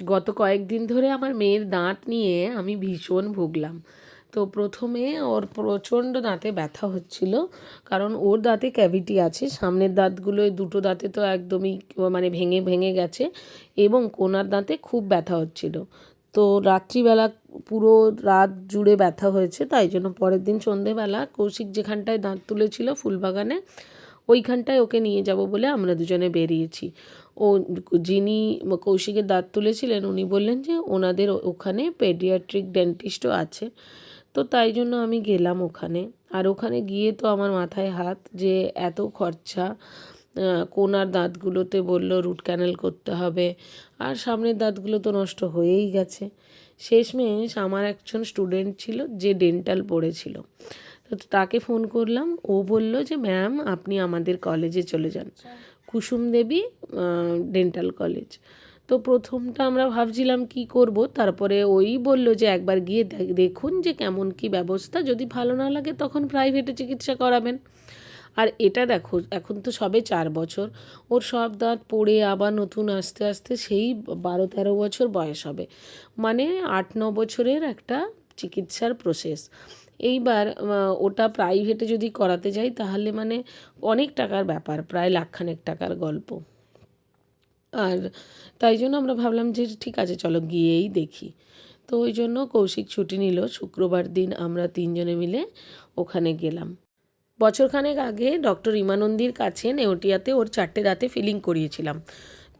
গত কয়েকদিন ধরে আমার মেয়ের দাঁত নিয়ে আমি ভীষণ ভুগলাম। তো প্রথমে ওর প্রচণ্ড দাঁতে ব্যথা হচ্ছিল, কারণ ওর দাঁতে ক্যাভিটি আছে, সামনের দাঁতগুলো দুটো দাঁতে তো একদমই মানে ভেঙে ভেঙে গেছে এবং কোনার দাঁতে খুব ব্যথা হচ্ছিল। তো রাত্রিবেলা পুরো রাত জুড়ে ব্যথা হয়েছে, তাই জন্য পরের দিন সন্ধেবেলা কৌশিক যেখানটায় দাঁত তুলেছিল, ফুলবাগানে ওইখানটায় ওকে নিয়ে যাব বলে আমরা দুজনে বেরিয়েছি। ও যিনি কৌশিকের দাঁত তুলেছিলেন, উনি বললেন যে ওনাদের ওখানে পেডিয়াট্রিক ডেন্টিস্টও আছে। তো তাই জন্য আমি গেলাম ওখানে। আর ওখানে গিয়ে তো আমার মাথায় হাত যে এত খরচা কোনার দাঁতগুলোতে বলল রুট ক্যানেল করতে হবে, আর সামনের দাঁতগুলো তো নষ্ট হয়েই গেছে। শেষমেশ আমার একজন স্টুডেন্ট ছিল যে ডেন্টাল পড়েছিল। তো তাকে ফোন করলাম। ও বলল যে, ম্যাম, আপনি আমাদের কলেজে চলে যান। Kusum Devi dental college. তো প্রথমটা আমরা ভাবছিলাম কি করব। তারপরে ওই বলল যে, একবার গিয়ে দেখুন যে কেমন কি ব্যবস্থা। যদি ভালো না লাগে, তখন প্রাইভেটে চিকিৎসা করাবেন। আর এটা দেখো, এখন তো সবে চার বছর। ওর সব দাঁত পড়ে আবার নতুন আস্তে আস্তে সেই বারো তেরো বছর বয়স হবে। মানে আট, ন বছরের একটা চিকিৎসার প্রসেস এইবার ওটা প্রাইভেটে যদি করাতে যাই, তাহলে মানে অনেক টাকার ব্যাপার, প্রায় লাখখানেক টাকার গল্প। আর তাই জন্য আমরা ভাবলাম যে ঠিক আছে, চলো গিয়েই দেখি। তো ওই জন্য কৌশিক ছুটি নিল, শুক্রবার দিন আমরা তিনজনে মিলে ওখানে গেলাম। বছরখানেক আগে ডক্টর ইমানন্দির কাছে নেওটিয়াতে ওর চারটে দাঁতে ফিলিং করিয়েছিলাম।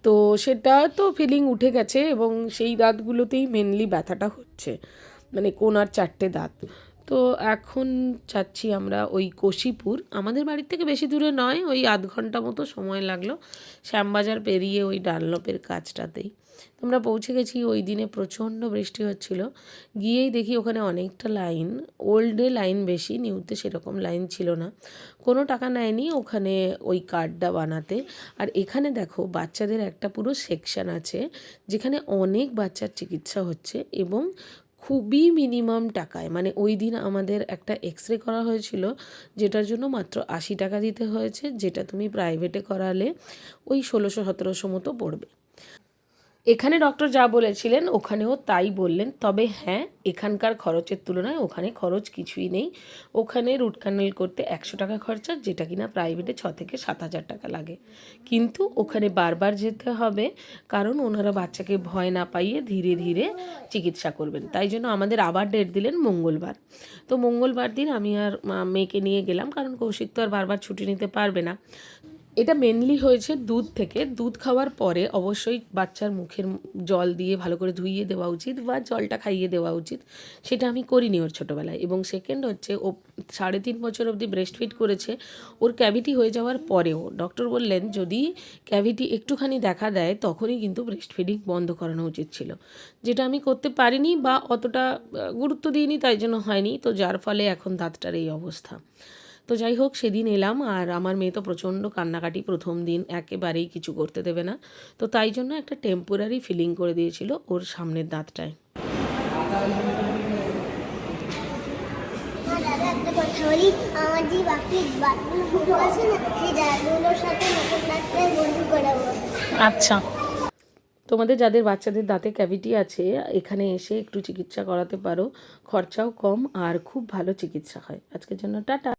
তো সেটা তো ফিলিং উঠে গেছে এবং সেই দাঁতগুলোতেই মেনলি ব্যথাটা হচ্ছে। মানে কোনার চারটে দাঁত। তো এখন যাচ্ছি আমরা ওই কশিপুর। আমাদের বাড়ির থেকে বেশি দূরে নয়, ওই আধ ঘণ্টা মতো সময় লাগল। শ্যামবাজার পেরিয়ে ওই ডানলপের কাজটাতেই। আমরা পৌঁছে গেছি, ওই দিনে প্রচণ্ড বৃষ্টি হচ্ছিল। গিয়েই দেখি ওখানে অনেকটা লাইন। ওল্ডে লাইন বেশি, নিউতে সেরকম লাইন ছিল না। কোনো টাকা নেয়নি ওখানে ওই কার্ডটা বানাতে। আর এখানে দেখো, বাচ্চাদের একটা পুরো সেকশন আছে, যেখানে অনেক বাচ্চার চিকিৎসা হচ্ছে এবং খুবই মিনিমাম টাকায়। মানে ওই দিন আমাদের একটা এক্স রে করা হয়েছিল, যেটার জন্য মাত্র আশি টাকা দিতে হয়েছে, যেটা তুমি প্রাইভেটে করালে ওই ষোলোশো সতেরোশো মতো পড়বে। এখানে ডক্টর যা বলেছিলেন, ওখানেও তাই বললেন। তবে হ্যাঁ এখানকার খরচের তুলনায় ওখানে খরচ কিছুই নেই। ওখানে রুট ক্যানেল করতে একশো টাকা খরচা, যেটা কিনা প্রাইভেটে ছ থেকে সাত হাজার টাকা লাগে। কিন্তু ওখানে বারবার যেতে হবে, কারণ ওনারা বাচ্চাকে ভয় না পাইয়ে ধীরে ধীরে চিকিৎসা করবেন। তাই জন্য আমাদের আবার ডেট দিলেন মঙ্গলবার। তো মঙ্গলবার দিন আমি আর মেয়েকে নিয়ে গেলাম, কারণ কৌশিক তো আর বারবার ছুটি নিতে পারবে না। এটা মেনলি হয়েছে দুধ থেকে। দুধ খাওয়ার পরে অবশ্যই বাচ্চার মুখের জল দিয়ে ভালো করে ধুইয়ে দেওয়া উচিত বা জলটা খাইয়ে দেওয়া উচিত। সেটা আমি করিনি ওর ছোটোবেলায় এবং সেকেন্ড হচ্ছে ও সাড়ে তিন বছর অবধি ব্রেস্ট ফিট করেছে। ওর ক্যাভিটি হয়ে যাওয়ার পরেও ডক্টর বললেন, যদি ক্যাভিটি একটুখানি দেখা দেয়, তখনই কিন্তু ব্রেস্ট ফিডিং বন্ধ করানো উচিত ছিল। যেটা আমি করতে পারিনি বা অতটা গুরুত্ব দিইনি, তাই জন্য হয়নি। তো যার ফলে এখন দাঁতটার এই অবস্থা। তো যাই হোক সেদিন এলাম আর আমার মেয়ে তো প্রচণ্ড কান্নাকাটি প্রথম দিন একেবারেই কিছু করতে দেবে না। তো তাই জন্য একটা টেম্পোরারি ফিলিং করে দিয়েছিল ওর সামনের দাঁতটায়। আমার যে বাকি বাকিগুলো আছে না সেই দাদাগুলোর সাথে নতুন ডাক্তার বন্ধু করাবো। আচ্ছা। তোমাদের যাদের বাচ্চাদের দাঁতে ক্যাভিটি আছে এখানে এসে একটু চিকিৎসা করাতে পারো। খরচাও কম আর খুব ভালো চিকিৎসা হয়। আজকের জন্য টাটা।